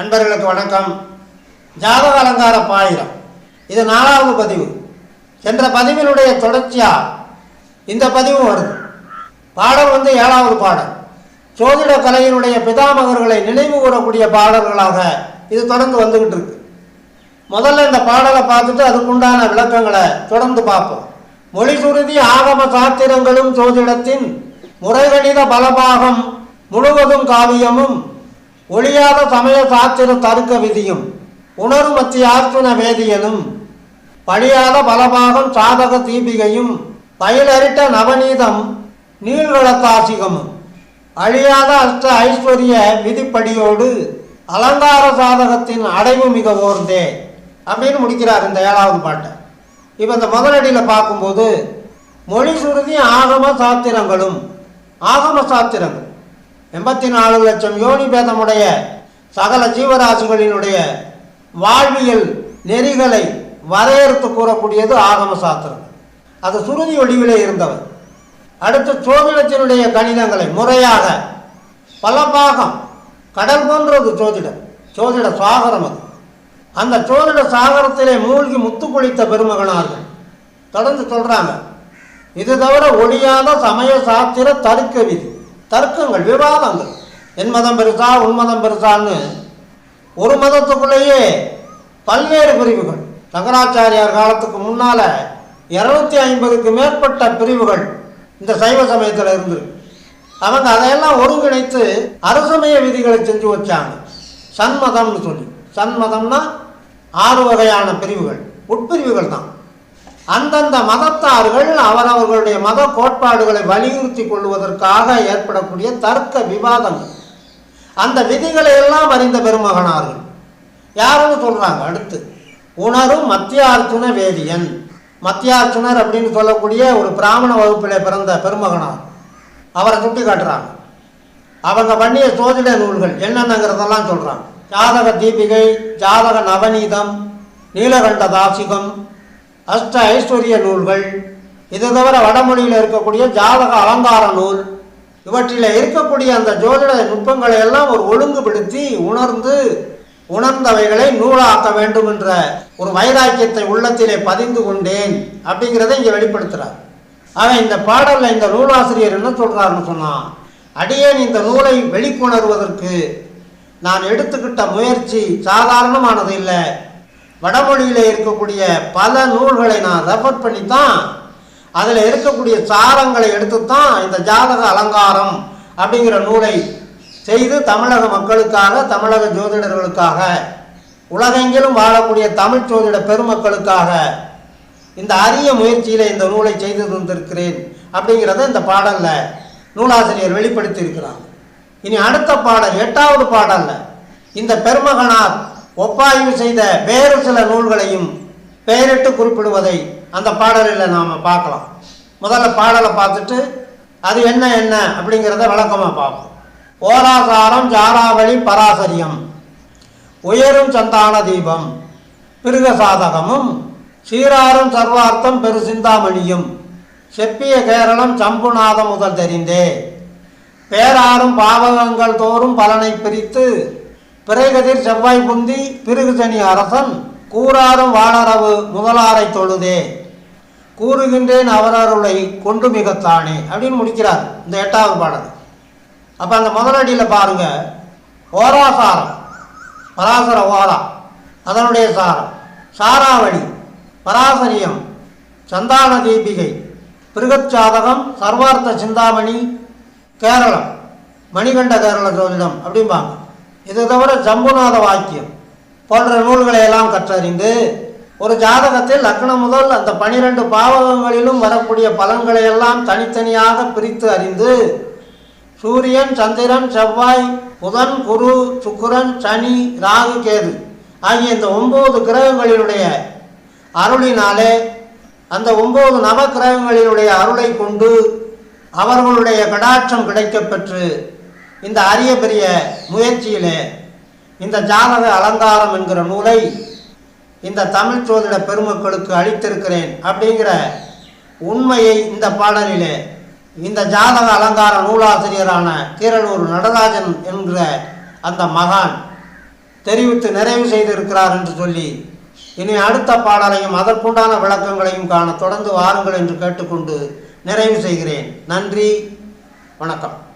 அன்பர்களுக்கு வணக்கம். ஜாதக அலங்கார பாயிரம். இது நாலாவது பதிவு. சென்ற பதிவினுடைய தொடர்ச்சியாக இந்த பதிவு வருது. பாடல் வந்து ஏழாவது பாடல். சோதிட கலையினுடைய பிதாமகர்களை நினைவு கூறக்கூடிய பாடல்களாக இது தொடர்ந்து வந்துக்கிட்டு இருக்கு. முதல்ல இந்த பாடலை பார்த்துட்டு அதுக்குண்டான விளக்கங்களை தொடர்ந்து பார்ப்போம். மொழி சுருதி ஆகம சாத்திரங்களும் சோதிடத்தின் முறைகணித பலபாகம் முழுவதும் காவியமும் ஒளியாத சமய சாத்திர தருக்க விதியும் உணரும் மத்திய வேதியனும் பழியாத பலபாகம் சாதக தீபிகையும் பயிலறிட்ட நவநீதம் நீள்களத்தாசிகமும் அழியாத அஷ்ட ஐஸ்வர்ய விதிப்படியோடு அலங்கார சாதகத்தின் அடைவு மிக ஓர்ந்தே அப்படின்னு முடிக்கிறார் இந்த ஏழாவது பாட்டை. இப்போ இந்த முதலடியில் பார்க்கும்போது மொழி சுருதி ஆகம சாத்திரங்களும் ஆகம சாத்திரங்கள். எண்பத்தி நாலு லட்சம் யோனி பேதமுடைய சகல ஜீவராசிகளினுடைய வாழ்வியல் நெறிகளை வரையறுத்து கூறக்கூடியது ஆகம சாஸ்திரம். அது சுருதி ஒளிவிலே இருந்தவர். அடுத்து சோதிடத்தினுடைய கணிதங்களை முறையாக பல பாகம் கடல் போன்றது சோதிடம். சோதிட சாகரம் அது. அந்த சோதிட சாகரத்திலே மூழ்கி முத்து குளித்த பெருமகனார்கள். தொடர்ந்து சொல்கிறாங்க இது தவிர ஒழியாத சமய சாத்திர தருக்க விதி. தர்க்கங்கள் விவாதங்கள். என் மதம் பெருசா உன் மதம் பெருசான்னு ஒரு மதத்துக்குள்ளேயே பல்வேறு பிரிவுகள். சங்கராச்சாரியார் காலத்துக்கு முன்னால் இருநூத்தி ஐம்பதுக்கு மேற்பட்ட பிரிவுகள் இந்த சைவ சமயத்தில் இருந்து அவங்க அதையெல்லாம் ஒருங்கிணைத்து அரசமய விதிகளை செஞ்சு வச்சாங்க. சன்மதம்னு சொல்லி. சண்மதம்னா ஆறு வகையான பிரிவுகள். உட்பிரிவுகள் தான். அந்தந்த மதத்தார்கள் அவரவர்களுடைய மத கோட்பாடுகளை வலியுறுத்தி கொள்வதற்காக ஏற்படக்கூடிய தர்க்க விவாதங்கள். அந்த விதிகளை எல்லாம் அறிந்த பெருமகனார்கள். யாருன்னு சொல்றாங்க? அடுத்து உணரும் மத்தியார்ச்சுன வேதியன். மத்தியார்ச்சுனர் அப்படின்னு சொல்லக்கூடிய ஒரு பிராமண வகுப்பிலே பிறந்த பெருமகனார். அவரை சுட்டி காட்டுறாங்க. அவங்க பண்ணிய சோதிட நூல்கள் என்னென்னங்கிறதெல்லாம் சொல்றாங்க. ஜாதக தீபிகை ஜாதக நவநீதம் நீலகண்ட தாசிகம் அஷ்ட ஐஸ்வர்ய நூல்கள் இது தவிர வடமொழியில் இருக்கக்கூடிய ஜாதக அலங்கார நூல் இவற்றில் இருக்கக்கூடிய அந்த ஜோதிட நுட்பங்களை எல்லாம் ஒரு ஒழுங்குபடுத்தி உணர்ந்து உணர்ந்தவைகளை நூலாக்க வேண்டும் என்ற ஒரு வைராக்கியத்தை உள்ளத்திலே பதிந்து கொண்டேன் அப்படிங்கிறத இங்கே வெளிப்படுத்துகிறார் ஆக இந்த பாடலில் இந்த நூலாசிரியர் என்ன சொல்கிறாருன்னு சொன்னான் அடியேன் இந்த நூலை வெளிக்கொணர்வதற்கு நான் எடுத்துக்கிட்ட முயற்சி சாதாரணமானது இல்லை. வடமொழியில் இருக்கக்கூடிய பல நூல்களை நான் ரெஃபர் பண்ணி தான் அதில் இருக்கக்கூடிய சாரங்களை எடுத்து தான் இந்த ஜாதக அலங்காரம் அப்படிங்கிற நூலை செய்து தமிழக மக்களுக்காக தமிழக ஜோதிடர்களுக்காக உலகெங்கிலும் வாழக்கூடிய தமிழ் ஜோதிட பெருமக்களுக்காக இந்த அரிய முயற்சியில் இந்த நூலை செய்து தந்திருக்கிறேன் அப்படிங்கிறத இந்த பாடலில் நூலாசிரியர் வெளிப்படுத்தி இருக்கிறார் இனி அடுத்த பாடல் எட்டாவது பாடலில் இந்த பெருமகனார் ஒப்பாய்வு செய்த வேறு சில நூல்களையும் பெயரிட்டு குறிப்பிடுவதை அந்த பாடலில் நாம் பார்க்கலாம். முதல்ல பாடலை பார்த்துட்டு அது என்ன என்ன அப்படிங்கிறத விளக்கமாக பார்ப்போம். ஓராசாரம் ஜாராவளி பராசரியம். உயரும் சந்தான தீபம். பிருக சாதகமும் சீராரும் சர்வார்த்தம் பெரு சிந்தாமணியும் செப்பிய கேரளம் சம்புநாதம் முதல் தெரிந்தே. பேராரும் பாவகங்கள் தோறும் பலனை பிரித்து பிறைகதிர் செவ்வாய் புந்தி பிருகுசனி அரசன் கூறாரும் வானரவு முதலாரை தொழுதே. கூறுகின்றேன் அவரருளை கொண்டு மிகத்தானே அப்படின்னு முடிக்கிறார் இந்த எட்டாவது பாடல். அப்போ அந்த முதலடியில் பாருங்க ஓராசாரம் பராசர ஓரா அதனுடைய சாரம் சாராவளி பராசரியம் சந்தான தீபிகை பிருகச்சாதகம் சர்வார்த்த சிந்தாமணி கேரளம் மணிகண்ட கேரள ஜோதிடம் அப்படிம்பாங்க. இது தவிர ஜம்புநாத வாக்கியம் போன்ற நூல்களை எல்லாம் கற்றறிந்து ஒரு ஜாதகத்தில் லக்னம் முதல் அந்த பனிரெண்டு பாவகங்களிலும் வரக்கூடிய பலன்களை எல்லாம் தனித்தனியாக பிரித்து அறிந்து சூரியன் சந்திரன் செவ்வாய் புதன் குரு சுக்கரன் சனி ராகு கேது ஆகிய இந்த ஒன்பது கிரகங்களினுடைய அருளினாலே அந்த ஒன்பது நவ கிரகங்களினுடைய அருளை கொண்டு அவர்களுடைய கடாட்சம் கிடைக்கப் பெற்று இந்த அரிய பெரிய முயற்சியிலே இந்த ஜாதக அலங்காரம் என்கிற நூலை இந்த தமிழ் சோதிட பெருமக்களுக்கு அளித்திருக்கிறேன் அப்படிங்கிற உண்மையை இந்த பாடலிலே இந்த ஜாதக அலங்கார நூலாசிரியரான கீரலூர் நடராஜன் என்கிற அந்த மகான் தெரிவித்து நிறைவு செய்திருக்கிறார் என்று சொல்லி இனி அடுத்த பாடலையும் அதற்குண்டான விளக்கங்களையும் காண தொடர்ந்து வாருங்கள் என்று கேட்டுக்கொண்டு நிறைவு செய்கிறேன். நன்றி. வணக்கம்.